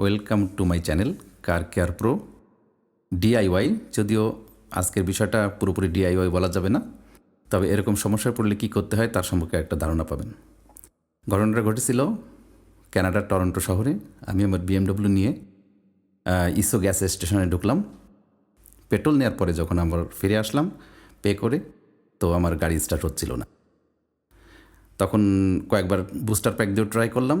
Welcome to my channel car care pro DIY যদিও আজকের বিষয়টা পুরোপুরি ডিআইওয়াই বলা যাবে না, তবে এরকম সমস্যায় পড়লে কী করতে হয় তার সম্পর্কে একটা ধারণা পাবেন। ঘটনাটা ঘটেছিল কানাডার টরন্টো শহরে। আমি আমার বিএমডব্লিউ নিয়ে ইসো গ্যাস স্টেশনে ঢুকলাম। পেট্রোল নেওয়ার পরে যখন আমার ফিরে আসলাম পে করে, তো আমার গাড়ি স্টার্ট হচ্ছিল না। তখন কয়েকবার বুস্টার প্যাক দিয়েও ট্রাই করলাম।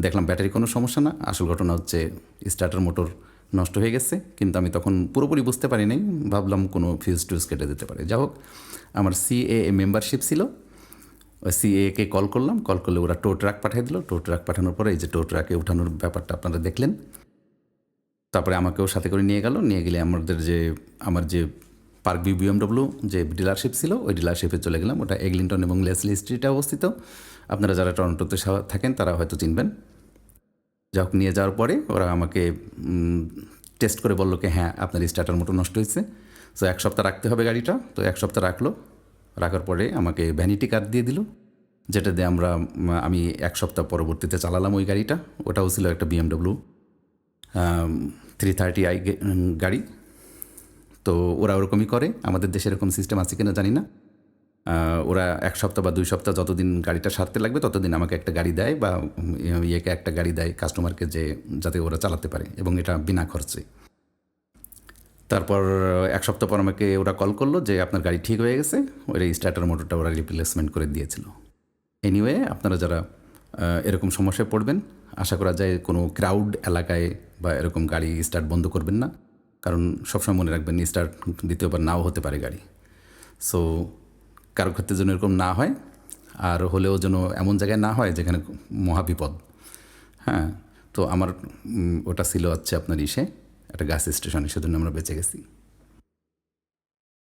দেখলাম ব্যাটারি কোনো সমস্যা না। আসল ঘটনা হচ্ছে স্টার্টার মোটর নষ্ট হয়ে গেছে। কিন্তু আমি তখন পুরোপুরি বুঝতে পারি নাই। ভাবলাম কোনো ফিউজ টুজ কেটে দিতে পারে। যা হোক, আমার সিএ মেম্বারশিপ ছিল। ওই সিএকে কল করলাম। কল করলে ওরা টো ট্রাক পাঠিয়ে দিল। টো ট্রাক পাঠানোর পরে এই যে টো ট্রাকে উঠানোর ব্যাপারটা আপনারা দেখলেন। তারপরে আমাকেও সাথে করে নিয়ে গেল। নিয়ে গেলে আমাদের যে, আমার যে পার্ক বি বিএমডব্লিউ যে ডিলারশিপ ছিল, ওই ডিলারশিপে চলে গেলাম। ওটা এগলিংটন এবং লেসলি স্ট্রিটে অবস্থিত। আপনারা যারা টরন্টোতে থাকেন, তারা হয়তো চিনবেন। যা হোক নিয়ে যাওয়ার পরে ওরা আমাকে টেস্ট করে বলল কি হ্যাঁ আপনার স্টার্টার মোটর নষ্ট হয়েছে। সো এক সপ্তাহ রাখতে হবে গাড়িটা। তো এক সপ্তাহ রাখল। রাখার পরে আমাকে ভ্যানিটি কার্ড দিয়ে দিল যেটা দিয়ে আমরা আমি এক সপ্তাহ পরবর্তীতে চালালাম ওই গাড়িটা। ওটাও ছিল একটা বিএমডব্লিউ থ্রি থার্টি আই গাড়ি। তো ওরা ওরকমই করে। আমাদের দেশে এরকম সিস্টেম আছে কিনা জানি না। ওরা এক সপ্তাহ বা দুই সপ্তাহ যতদিন গাড়িটা সারতে লাগবে, ততদিন আমাকে একটা গাড়ি দেয় বা ইয়েকে একটা গাড়ি দেয় কাস্টমারকে যে, যাতে ওরা চালাতে পারে এবং এটা বিনা খরচে। তারপর এক সপ্তাহ পর আমাকে ওরা কল করল যে, আপনার গাড়ি ঠিক হয়ে গেছে। ওই স্টার্টার মোটরটা ওরা রিপ্লেসমেন্ট করে দিয়েছিল। এনিওয়ে আপনারা যারা এরকম সমস্যায় পড়বেন, আশা করা যায় কোনো ক্রাউড এলাকায় বা এরকম গাড়ি স্টার্ট বন্ধ করবেন না। কারণ সবসময় মনে রাখবেন স্টার্ট দ্বিতীয়বার নাও হতে পারে গাড়ি। সো কারও ক্ষেত্রে যেন এরকম না হয়, আর হলেও যেন এমন জায়গায় না হয় যেখানে মহাবিপদ হ্যাঁ তো আমার ওটা ছিল হচ্ছে আপনার ইসে, একটা গাছ স্টেশনে সেজন্য আমরা বেঁচে গেছি।